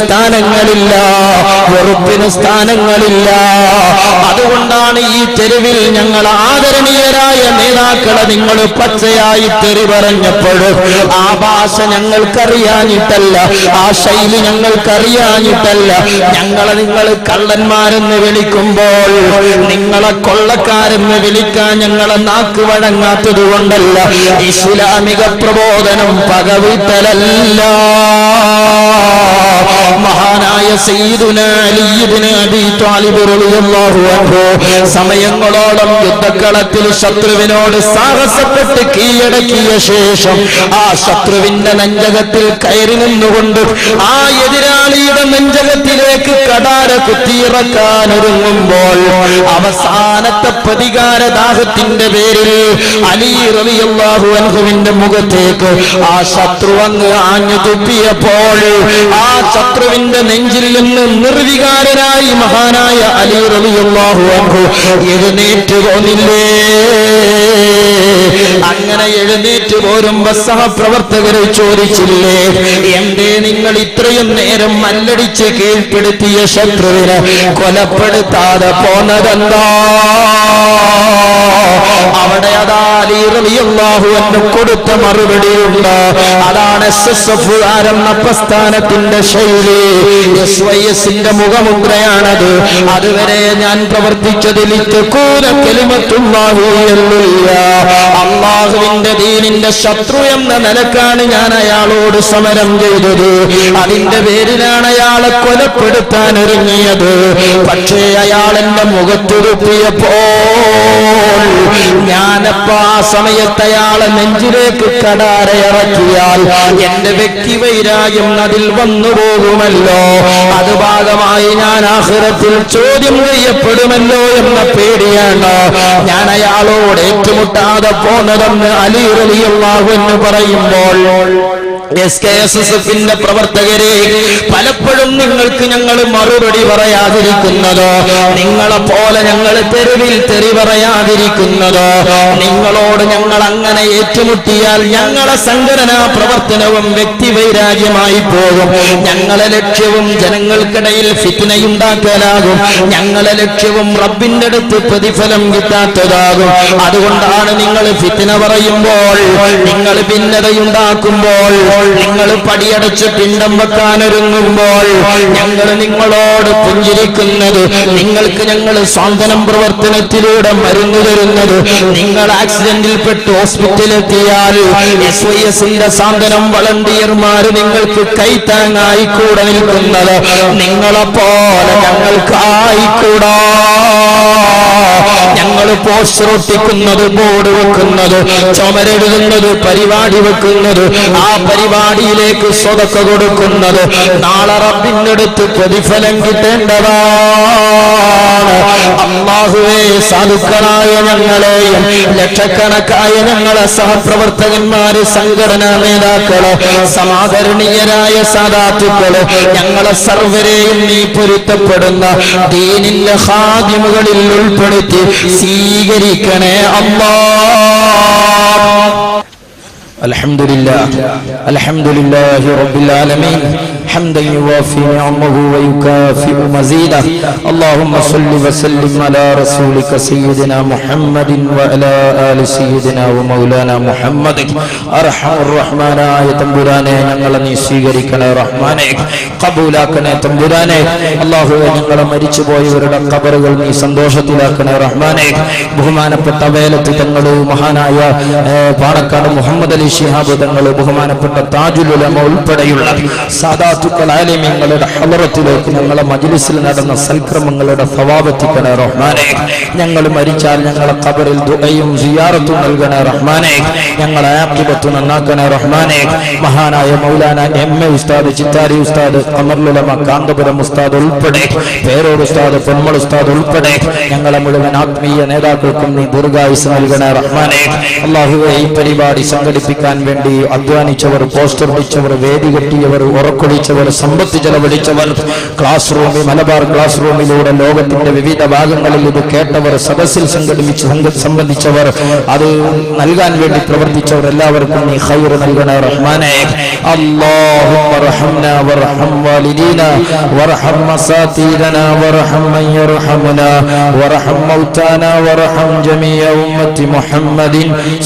സ്ഥാനങ്ങളില്ല വെറുപ്പിന് സ്ഥാനങ്ങളില്ല. അതുകൊണ്ടാണ് ഈ തെരുവിൽ ഞങ്ങൾ ആദരണീയരായ നേതാക്കളെ നിങ്ങൾ പച്ചയായി തെറി പറഞ്ഞപ്പോഴും ആ ഭാഷ ഞങ്ങൾക്കറിയാഞ്ഞിട്ടല്ല ആ ശൈലി ഞങ്ങൾക്കറിയാഞ്ഞിട്ടല്ല. ഞങ്ങളെ നിങ്ങൾ കള്ളന്മാരെന്ന് വിളിക്കുമ്പോൾ നിങ്ങളെ കൊള്ളക്കാരെന്ന് വിളിക്കാൻ ഞങ്ങളെ നാക്ക് വഴങ്ങാത്തത് കൊണ്ടല്ല ഇസ്ലാമിക പ്രബോധനം പകവിട്ടലല്ല. മഹാനായ സമയങ്ങളോളം യുദ്ധക്കളത്തിൽ ശത്രുവിനോട് സാഹസപ്പെട്ട് കീഴടക്കിയ ശേഷം ആ ശത്രുവിന്റെ നെഞ്ചകത്തിൽ കയറി നിന്നുകൊണ്ട് ആ എതിരാളിയുടെ നെഞ്ചകത്തിലേക്ക് കടാര കുത്തിയിറക്കാൻ ഒരുങ്ങുമ്പോൾ അവസാനത്തെ പ്രതികാരദാഹത്തിന്റെ പേരിൽ അലി റളിയല്ലാഹു അൻഹുവിന്റെ മുഖത്തേക്ക് ആ ശത്രു അങ്ങ് ആഞ്ഞു തുപ്പിയപ്പോൾ ആ ശത്രുവിന്റെ നെഞ്ചിൽ നിന്ന് നിർവികാരനായി മഹാനായ അലി അഹു അൻഹു എഴുന്നേറ്റ് പോന്നില്ലേ? അങ്ങനെ എഴുന്നേറ്റ് പോരുമ്പോ സഹപ്രവർത്തകരെ ചോദിച്ചില്ലേ? എന്തേ നിങ്ങൾ ഇത്രയും നേരം മല്ലടിച്ച് കീഴ്പ്പെടുത്തിയ ശത്രുവിനെ കൊലപ്പെടുത്താതെ പോന്നതെന്താ? റളിയല്ലാഹു അൻഹു കൊടുത്ത മറുപടിയുണ്ട്. അതാണ് എസ് എസ് എഫ് എന്ന പ്രസ്ഥാനത്തിന്റെ ശൈലി. എസ് വൈ എസിന്റെ മുഖമുദ്രയാണത്. അതുവരെ ഞാൻ പ്രവർത്തിച്ചതിൽ തെക്കൂന എന്നില്ല. അള്ളാഹുവിന്റെ ദീനിന്റെ ശത്രു എന്ന നിലക്കാണ് ഞാൻ അയാളോട് സമരം ചെയ്തത്. അതിന്റെ പേരിലാണ് അയാളെ കൊലപ്പെടുത്താൻ ഒരുങ്ങിയത്. പക്ഷേ അയാൾ എന്റെ മുഖത്തുരുപ്പിയപ്പോൾ ഞാനപ്പോ ആ സമയത്ത് അയാളെ നെഞ്ചിലേക്ക് കടാരയിറക്കിയാൽ എന്റെ വ്യക്തി വൈരാഗ്യം അതിൽ വന്നു പോകുമല്ലോ. അത് ഭാഗമായി ഞാൻ ആഹ്റത്തിൽ ചോദ്യം ചെയ്യപ്പെടുമല്ലോ എന്ന പേടിയാണ് ഞാൻ അയാളോട് ഏറ്റുമുട്ടാതെ പോന്നതെന്ന് അലി റലിയുള്ള എന്ന് പറയുമ്പോൾ എസ് കെ എസ് എസ് എഫിന്റെ പ്രവർത്തകരെ പലപ്പോഴും നിങ്ങൾക്ക് ഞങ്ങൾ മറുപടി പറയാതിരിക്കുന്നതോ. നിങ്ങളെ പോലെ ഞങ്ങൾ തെരുവിൽ തെറി പറയാതിരിക്കുന്നതോ. നിങ്ങളോട് ഞങ്ങൾ അങ്ങനെ ഏറ്റുമുട്ടിയാൽ ഞങ്ങളെ സംഘടനാ പ്രവർത്തനവും വ്യക്തിവൈരാഗ്യമായി പോകും. ഞങ്ങളെ ലക്ഷ്യവും ജനങ്ങൾക്കിടയിൽ ഫിത്തിനയുണ്ടാക്കലാകും ഞങ്ങളെ ലക്ഷ്യവും റബ്ബിന്റെ അടുത്ത് പ്രതിഫലം കിട്ടാത്തതാകും. അതുകൊണ്ടാണ് നിങ്ങൾ ഫിത്തിന പറയുമ്പോൾ നിങ്ങൾ ഭിന്നതയുണ്ടാക്കുമ്പോൾ നിങ്ങൾ പടിയടച്ച് പിണ്ടം വെക്കാനൊരുങ്ങുമ്പോൾ ഞങ്ങൾ നിങ്ങളോട് പുഞ്ചിരിക്കുന്നത് നിങ്ങൾക്ക് ഞങ്ങൾ സ്വാന്തനം പ്രവർത്തനത്തിലൂടെ മരുന്ന് തരുന്നത്. നിങ്ങൾ ആക്സിഡന്റിൽപ്പെട്ട് ഹോസ്പിറ്റലിലെത്തിയാൽ എസ് വൈ എസിന്റെ സാന്ത്വനം വളണ്ടിയർമാർ നിങ്ങൾക്ക് കൈത്താങ്ങായി കൂടെ നിൽക്കുന്നത്. നിങ്ങളെ പോലെ ഞങ്ങൾക്കായിക്കൂടാ ഞങ്ങൾ പോസ്റ്റർ ഒട്ടിക്കുന്നത് ബോർഡ് വെക്കുന്നത് ചുമരെഴുതുന്നത് പരിപാടി വെക്കുന്നത് ആ പരിപാടിയിലേക്ക് സ്വതക്ക കൊടുക്കുന്നത്. നാളെ റബ്ബിന്റെ അടുത്ത് പ്രതിഫലം കിട്ടേണ്ടതാണ്. അള്ളാഹുവേ സാധുക്കളായ ഞങ്ങളെയും ലക്ഷക്കണക്കായ ഞങ്ങളെ സഹപ്രവർത്തകന്മാര് സംഘടനാ നേതാക്കൾ സമാദരണീയരായ സാധാത്തുക്കൾ ഞങ്ങളെ സർവരെയും നീ പൊരുത്തപ്പെടുന്ന ദീനിന്റെ ഹാദിമുകളിൽ ഉൾപ്പെടുത്തി സ്വീകരിക്കണേ അമ്മാ الحمد لله الحمد لله رب العالمين حمدا يوافي نعمه ويكافئ مزيده اللهم صل وسلم على رسولك سيدنا محمد وعلى آل سيدنا ومولانا محمد أرحم الرحمن ആയ തമ്പുരാനെ ഞങ്ങളെ നീ സ്വീകരിക്കണേ റഹ്മാനെ കബൂലാക്കണേ തമ്പുരാനെ അള്ളാഹുവെ ഞങ്ങളെ മരിച്ചുപോയവരുടെ കബറുകൾ നീ സന്തോഷത്തിലാക്കണേ റഹ്മാനെ ബഹുമാനപ്പെട്ട വേലത്ത് തങ്ങള് മഹാനായ ഏ, പാണക്കാട് മുഹമ്മദ് അലി ശിഹാബ് തങ്ങൾ ബഹുമാനപ്പെട്ട താജുലുലമ ഉൾപ്പെടെയുള്ള സാദാത്തുക്കൾ ആലിമ്യങ്ങളുടെ ഹലറത്തിലേക്ക് ഞങ്ങളെ മജ്ലിസിൽ നടന്ന സൽക്രമങ്ങളുടെ സ്വഭാവത്തിക്കണേ റഹ്മാനെ. ഞങ്ങൾ മരിച്ചാൽ ഞങ്ങളെ ഖബറിൽ ദുആയും സിയാറത്തും നൽകണേ റഹ്മാനെ. ഞങ്ങളെ ആക്കിബത്ത് നന്നാക്കണേ റഹ്മാനെ. മഹാനായ മൗലാന എം എ ഉസ്താദ് ചിത്താരി ഉസ്താദ് അമർലുലമ കാന്തപുരം ഉസ്താദ് ഉൾപ്പെടെ പേരോട് ഉസ്താദ് പൊന്മൾ ഉസ്താദ് ഉൾപ്പെടെ ഞങ്ങളെ മുഴുവൻ ആത്മീയ നേതാക്കൾക്കും നീ ദീർഘായുസ് നൽകണേ റഹ്മാനെ. അള്ളാഹുവെ ഈ പരിപാടി സംഘടിപ്പിക്കുന്ന സംഘടിപ്പിക്കാൻ വേണ്ടി അധ്വാനിച്ചവർ പോസ്റ്റർ ഒടിച്ചവർ വേദി കെട്ടിയവർ ഉറക്കൊടിച്ചവർ സമ്പത്ത് ചെലവഴിച്ചവർ ക്ലാസ് റൂമിൽ മലബാർ ക്ലാസ് റൂമിലൂടെ ലോകത്തിന്റെ വിവിധ ഭാഗങ്ങളിൽ ഇത് കേട്ടവർ സദസ്സിൽ സംഘടിപ്പിച്ച് സംഘ- സംബന്ധിച്ചവർ അത് നൽകാൻ വേണ്ടി പ്രവർത്തിച്ചവർ എല്ലാവർക്കും നീ ഖൈർ നൽകണ റഹ്മാനെ اللهم ارحمنا وارحم والدينا وارحم مساتيرنا وارحم من يرحمنا وارحم موتانا وارحم جميع أمة محمد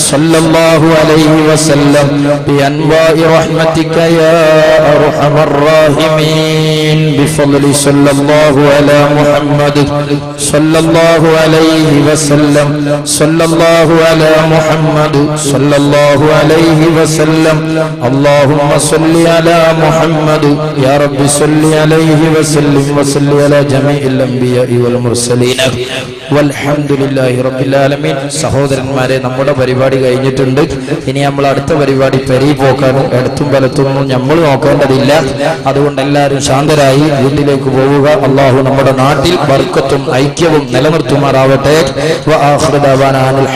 صلى الله عليه وسلم بأنواع رحمتك يا أرحم الراحمين بفضل صلى الله على محمد صلى الله عليه وسلم صلى الله على محمد صلى الله عليه وسلم اللهم صل على محمد يا رب صل عليه وسلم وصل على جميع الأنبياء والمرسلين والحمد لله رب العالمين സഹോദരന്മാരെ നമ്മുടെ പരിപാടി കഴിഞ്ഞിട്ടുണ്ട് ഇനി നമ്മൾ അടുത്ത പരിപാടി പെരി പോക്കാനും എടുത്തും വലത്തൊന്നും നമ്മൾ നോക്കേണ്ടതില്ല. അതുകൊണ്ട് എല്ലാവരും ശാന്തരായി വീട്ടിലേക്ക് പോവുക. അള്ളാഹു നമ്മുടെ നാട്ടിൽ വർക്കത്തും ഐക്യവും നിലനിർത്തുമാറാവട്ടെ. വ ആഖിറു ദഅവാനാ അനിൽ